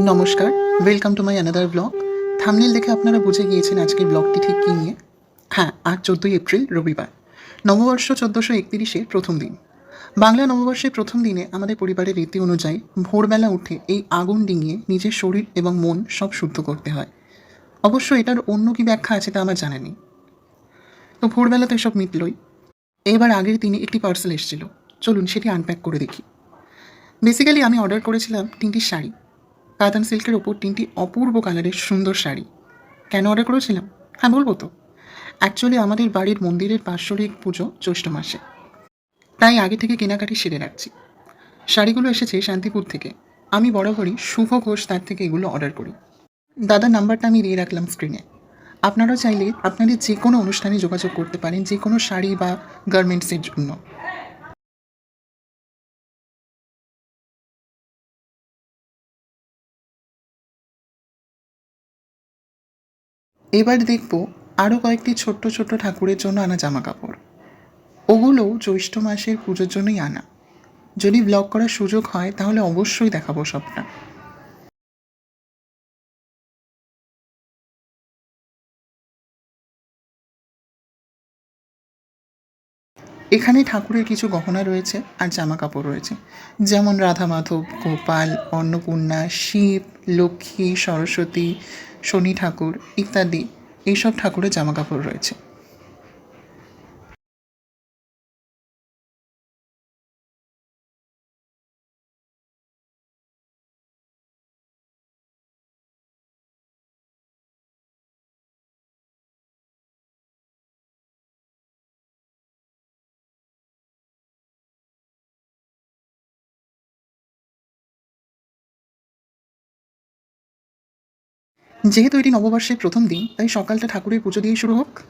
নমস্কার welcome to my another blog thumbnail দেখে আপনারা বুঝে গিয়েছেন আজকের ব্লগটি ঠিক কী নিয়ে। হ্যাঁ আজ চোদ্দোই এপ্রিল, রবিবার। নববর্ষ চোদ্দোশো একতিরিশের প্রথম দিন। বাংলা নববর্ষের প্রথম দিনে আমাদের পরিবারের রীতি অনুযায়ী ভোরবেলা উঠে এই আগুন ডিঙিয়ে নিজের শরীর এবং মন সব শুদ্ধ করতে হয়। অবশ্য এটার অন্য কি ব্যাখ্যা আছে তা আমার জানা নেই। তো ভোরবেলা তো এসব মিটলই। এবার আগের দিনে একটি পার্সেল এসেছিল। চলুন সেটি আনপ্যাক করে দেখি। বেসিক্যালি আমি অর্ডার করেছিলাম তিনটি শাড়ি। কাতান সিল্কের ওপর তিনটি অপূর্ব কালারের সুন্দর শাড়ি। কেন অর্ডার করেছিলাম? হ্যাঁ বলব তো। অ্যাকচুয়ালি আমাদের বাড়ির মন্দিরের পার্শ্বরিক পুজো জ্যৈষ্ঠ মাসে। তাই আগে থেকে কেনাকাটি সেরে রাখছি। শাড়িগুলো এসেছে শান্তিপুর থেকে। আমি বরাবরই শুভ ঘোষ তার থেকে এগুলো অর্ডার করি। দাদার নাম্বারটা আমি দিয়ে রাখলাম স্ক্রিনে আপনারাও চাইলে আপনাদের যে কোনো অনুষ্ঠানে যোগাযোগ করতে পারেন যে কোনো শাড়ি বা গার্মেন্টসের জন্য। এবার দেখব আরও কয়েকটি ছোট্ট ছোট্ট ঠাকুরের জন্য আনা জামা কাপড় ওগুলো জ্যৈষ্ঠ মাসের পুজোর জন্যই আনা। যদি ব্লগ করার সুযোগ হয়, তাহলে অবশ্যই দেখাবো সবটা এখানে ঠাকুরের কিছু গহনা রয়েছে আর জামা কাপড় রয়েছে। যেমন রাধা মাধব গোপাল, অন্নপূর্ণা, শিব, লক্ষ্মী, সরস্বতী, শনি ঠাকুর ইত্যাদি, এইসব ঠাকুরের জামা কাপড় রয়েছে। যেহেতু এটি নববর্ষের প্রথম দিন, তাই সকালটা ঠাকুরের পুজো দিয়ে শুরু হোক।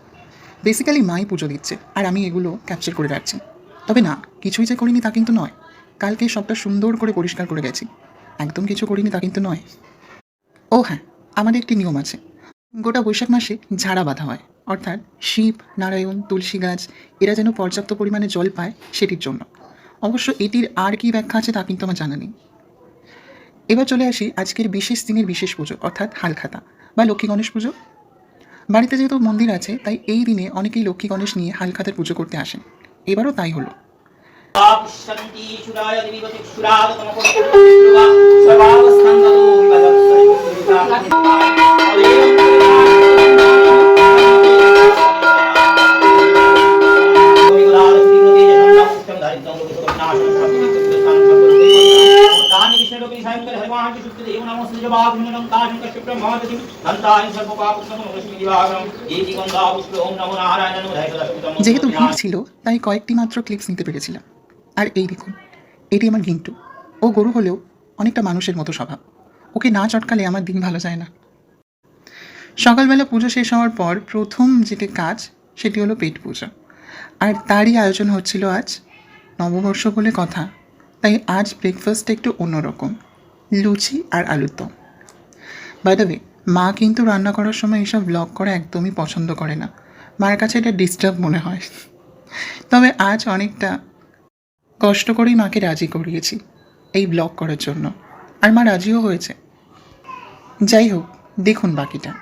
বেসিক্যালি মাই পুজো দিচ্ছে, আর আমি এগুলো ক্যাপচার করে রাখছি। তবে না, কিছুই যে করিনি তা কিন্তু নয়। কালকে সবটা সুন্দর করে পরিষ্কার করে গেছি। একদম কিছু করিনি তা কিন্তু নয়। ও হ্যাঁ আমাদের একটি নিয়ম আছে। গোটা বৈশাখ মাসে ঝাড়া বাঁধা হয়। অর্থাৎ শিব, নারায়ণ, তুলসী গাছ, এরা যেন পর্যাপ্ত পরিমাণে জল পায় সেটির জন্য। অবশ্য এটির আর কি ব্যাখ্যা আছে তা কিন্তু আমার জানা নেই। এবার চলে আসি আজকের বিশেষ দিনের বিশেষ পুজো অর্থাৎ হালখাতা বা লক্ষ্মী গণেশ পুজো বাড়িতে যেহেতু মন্দির আছে তাই এই দিনে অনেকেই লক্ষ্মী গণেশ নিয়ে হালখাতার পুজো করতে আসেন এবারও তাই হলো যেহেতু ভিড় ছিল তাই কয়েকটি মাত্র ক্লিপস নিতে পেরেছিলাম। আর এই দেখুন এটি আমার ঘিন্টু। ও গরু হলেও অনেকটা মানুষের মতো স্বভাব। ওকে না চটকালে আমার দিন ভালো যায় না। সকালবেলা পুজো শেষ হওয়ার পর প্রথম যেটি কাজ সেটি হলো পেট পুজো। আর তারই আয়োজন হচ্ছিল আজ নববর্ষ বলে কথা। তাই আজ ব্রেকফাস্ট একটু অন্যরকম। লুচি আর আলুর দম। বাই মা কিন্তু রান্না করার সময় এইসব ব্লগ করা একদমই পছন্দ করে না। মার কাছে এটা ডিস্টার্ব মনে হয়। তবে আজ অনেকটা কষ্ট করেই মাকে রাজি করিয়েছি এই ব্লগ করার জন্য। আর মা রাজিও হয়েছে। যাই হোক, দেখুন বাকিটা।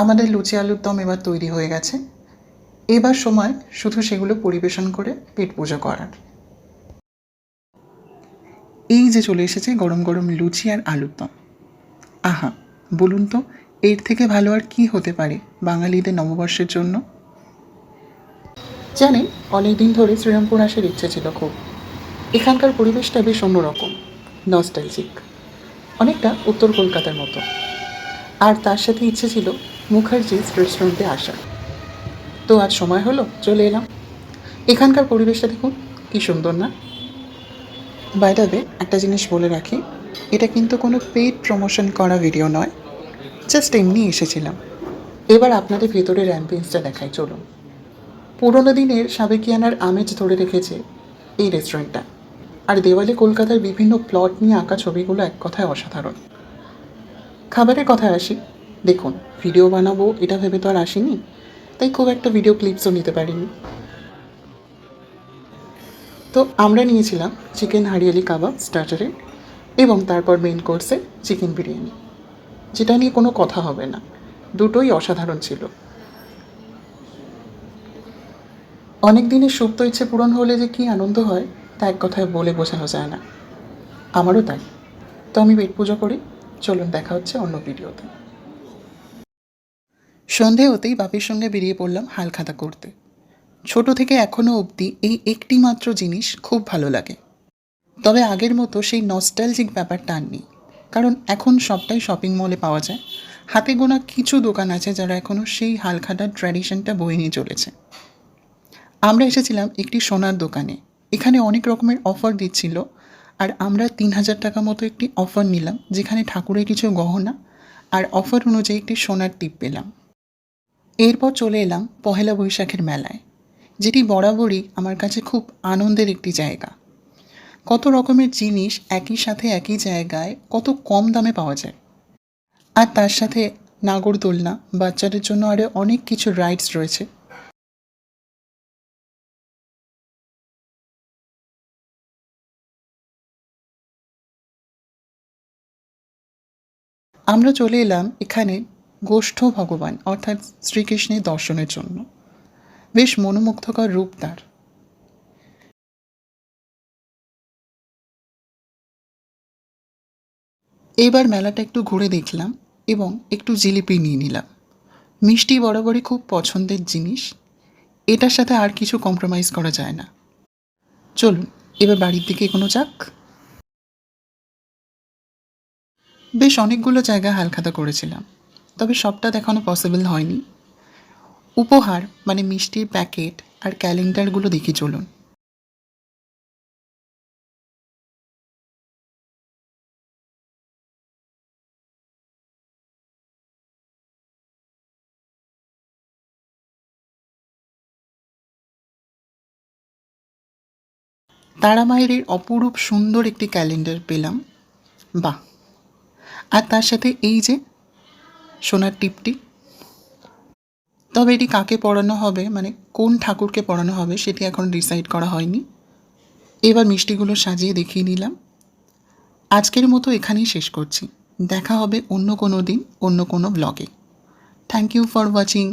আমাদের লুচি আলুর দম এবার তৈরি হয়ে গেছে। এবার সময় শুধু সেগুলো পরিবেশন করে পেট পুজো করার। এই যে চলে এসেছে গরম গরম লুচি আর আলুর দম। আহা, বলুন তো, এর থেকে ভালো আর কি হতে পারে বাঙালিদের নববর্ষের জন্য? জানেন, অনেকদিন ধরে শ্রীরামপুর আসার ইচ্ছে ছিল খুব। এখানকার পরিবেশটা বেশ অন্যরকম নস্টালজিক অনেকটা উত্তর কলকাতার মতো। আর তার সাথে ইচ্ছে ছিল মুখার্জিস রেস্টুরেন্টে আসা। তো আজ সময় হলো, চলে এলাম। এখানকার পরিবেশটা দেখুন, কি সুন্দর না? বাইরে একটা জিনিস বলে রাখি, এটা কিন্তু কোনো পেইড প্রমোশন করা ভিডিও নয় জাস্ট এমনি এসেছিলাম। এবার আপনাদের ভেতরের অ্যাম্বিয়েন্সটা দেখাই, চলুন। পুরোনো দিনের সাবেকিয়ানার আমেজ ধরে রেখেছে এই রেস্টুরেন্টটা। আর দেওয়ালে কলকাতার বিভিন্ন প্লট নিয়ে আঁকা ছবিগুলো এক কথায় অসাধারণ। খাবারের কথায় আসি দেখুন ভিডিও বানাবো, এটা ভেবে তো আর আসিনি, তাই খুব একটা ভিডিও ক্লিপসও নিতে পারিনি। তো আমরা নিয়েছিলাম চিকেন হারিয়ালি কাবাব স্টার্টারে এবং তারপর মেন কোর্সে চিকেন বিরিয়ানি, যেটা নিয়ে কোনো কথা হবে না, দুটোই অসাধারণ ছিল। অনেক দিনের সুপ্ত ইচ্ছে পূরণ হলে যে কী আনন্দ হয়, তা এক কথায় বলে বোঝানো যায় না। আমারও তাই। তো আমি পেট পুজো করি, চলুন দেখা হচ্ছে অন্য ভিডিওতে সন্ধে হতেই বাপের সঙ্গে বেরিয়ে পড়লাম হালখাতা করতে। ছোট থেকে এখনও অবধি এই একটি মাত্র জিনিস খুব ভালো লাগে। তবে আগের মতো সেই নস্টালজিক ব্যাপারটা আর নেই। কারণ এখন সবটাই শপিং মলে পাওয়া যায়। হাতে গোনা কিছু দোকান আছে যারা এখনও সেই হালখাতার ট্র্যাডিশনটা বয়ে নিয়ে চলেছে। আমরা এসেছিলাম একটি সোনার দোকানে। এখানে অনেক রকমের অফার দিচ্ছিল। আর আমরা তিন হাজার টাকা মতো একটি অফার নিলাম, যেখানে ঠাকুরের কিছু গহনা আর অফার অনুযায়ী একটি সোনার টিপ পেলাম। এরপর চলে এলাম পহেলা বৈশাখের মেলায়, যেটি বরাবরই আমার কাছে খুব আনন্দের একটি জায়গা। কত রকমের জিনিস একই সাথে একই জায়গায় কত কম দামে পাওয়া যায়। আর তার সাথে নাগরদোলনা বাচ্চাদের জন্য আরও অনেক কিছু রাইডস রয়েছে। আমরা চলে এলাম এখানে গোষ্ঠ ভগবান, অর্থাৎ শ্রীকৃষ্ণের দর্শনের জন্য। বেশ মনোমুগ্ধকর রূপ তার। এবার মেলাটা একটু ঘুরে দেখলাম এবং একটু জিলিপি নিয়ে নিলাম। মিষ্টি বরাবরই খুব পছন্দের জিনিস। এটার সাথে আর কিছু কম্প্রোমাইজ করা যায় না। চলুন, এবার বাড়ির দিকে কোনো যাক। বেশ অনেকগুলো জায়গা হালখাতা করেছিলাম। তবে সবটা দেখানো পসিবল হয়নি। উপহার মানে মিষ্টির প্যাকেট আর ক্যালেন্ডারগুলো দেখি চলুন। তারা তারামায়ের অপরূপ সুন্দর একটি ক্যালেন্ডার পেলাম। বাহ! আর তার সাথে এই যে সোনার টিপটি। তবে এটি কাকে পড়ানো হবে? মানে কোন ঠাকুরকে পড়ানো হবে সেটি এখন ডিসাইড করা হয়নি। এবার মিষ্টিগুলো সাজিয়ে দেখিয়ে নিলাম। আজকের মতো এখানেই শেষ করছি। দেখা হবে অন্য কোনো দিন, অন্য কোনো ব্লগে থ্যাংক ইউ ফর ওয়াচিং